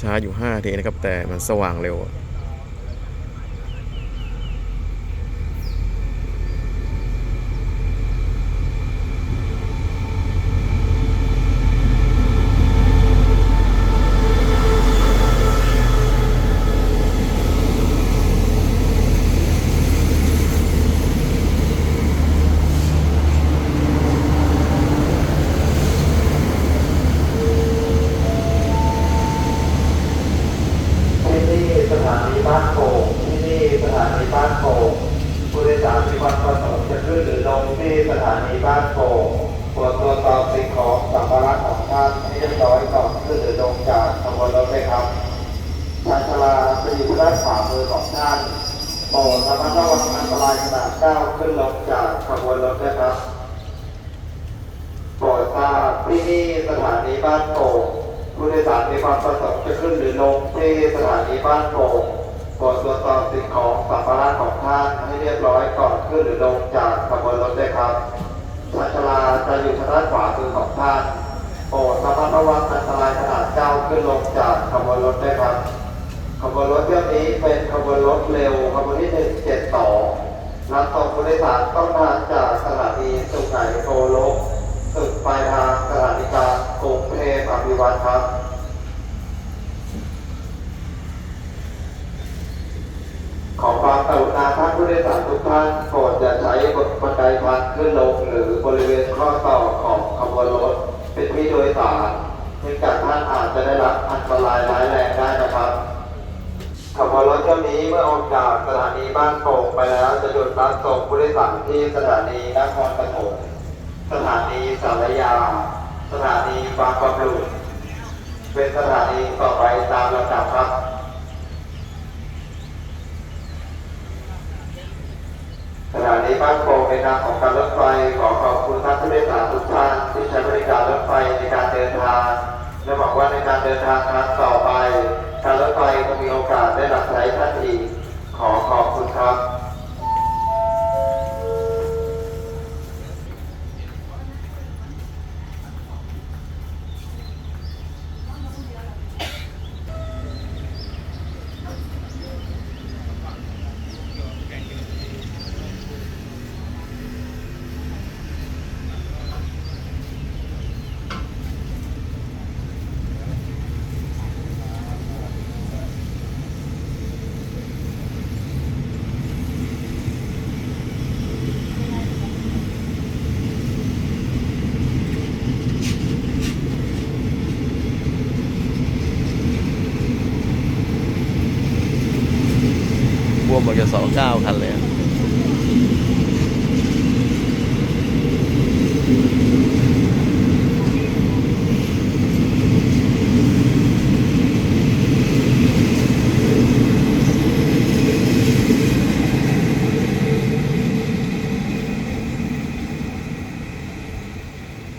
ช้าอยู่5นาทีนะครับ แต่มันสว่างเร็ว บ้านโป่งที่นี่สถานีบ้านโป่งผู้โดยสารมีความประสงค์จะขึ้นหรือลงที่สถานีบ้านโป่งตรวจตรวจสอบสิ่งของสัมภาระของท่านให้เรียบร้อยก่อนขึ้นหรือลงจากขบวนรถเลยครับชานชาลาจะอยู่ด้านขวามือของท่านโปรดระมัดระวังอันตรายขนาดก้าวขึ้นลงจากขบวนรถนะครับโปรดทราบที่นี่สถานีบ้านโป่งผู้โดยสารมีความประสงค์จะขึ้นหรือลงที่สถานีบ้านโป่ง โปรดตรวจสอบสิ่งของสัมภาระของท่านให้เรียบร้อยก่อนขึ้นหรือลงจากขบวนรถด้วยครับชานชลาจะอยู่ทางด้านขวามือของท่านโปรดระมัดระวังอันตรายขนาดเก้าขึ้นลงจากขบวนรถด้วยครับขบวนรถเที่ยวนี้เป็นขบวนรถเร็วขบวนที่172รับส่งผู้โดยสารต้องทางจากสถานีสุไหงโกลกสุดปลายทางสถานีกลางกรุงเทพอภิวัตรครับ ขอความก รุณาท่านผู้โดยสารทุกท่านโปรดอย่าใช้บันไดทางขึ้นลงหรือบริเวณข้อต่อของขบวนรถเป็นที่โดยสารเนื่องจากท่านอาจจะได้รับอันตรายร้ายแรงได้นะครับขบวนรถเที่ยวนี้เมื่อออกจากสถานีบ้านโป่งไปแล้วจะหยุดรับส่งผู้โดยสารที่สถานีนครปฐมสถานีสารยา สถานีบางปะกรุเป็นสถานีต่อไปตามลำดับครับ สถานีบ้านโป่ง ในนามของการรถไฟขอขอบคุณท่านผู้โดยสารทุกท่านที่ใช้บริการรถไฟในการเดินทางและหวังว่าในการเดินทางครั้งต่อไป การรถไฟคงมีโอกาสได้รับใช้ท่านอีกขอขอบคุณครับ บวมหมดจะสองเก้าคันเลย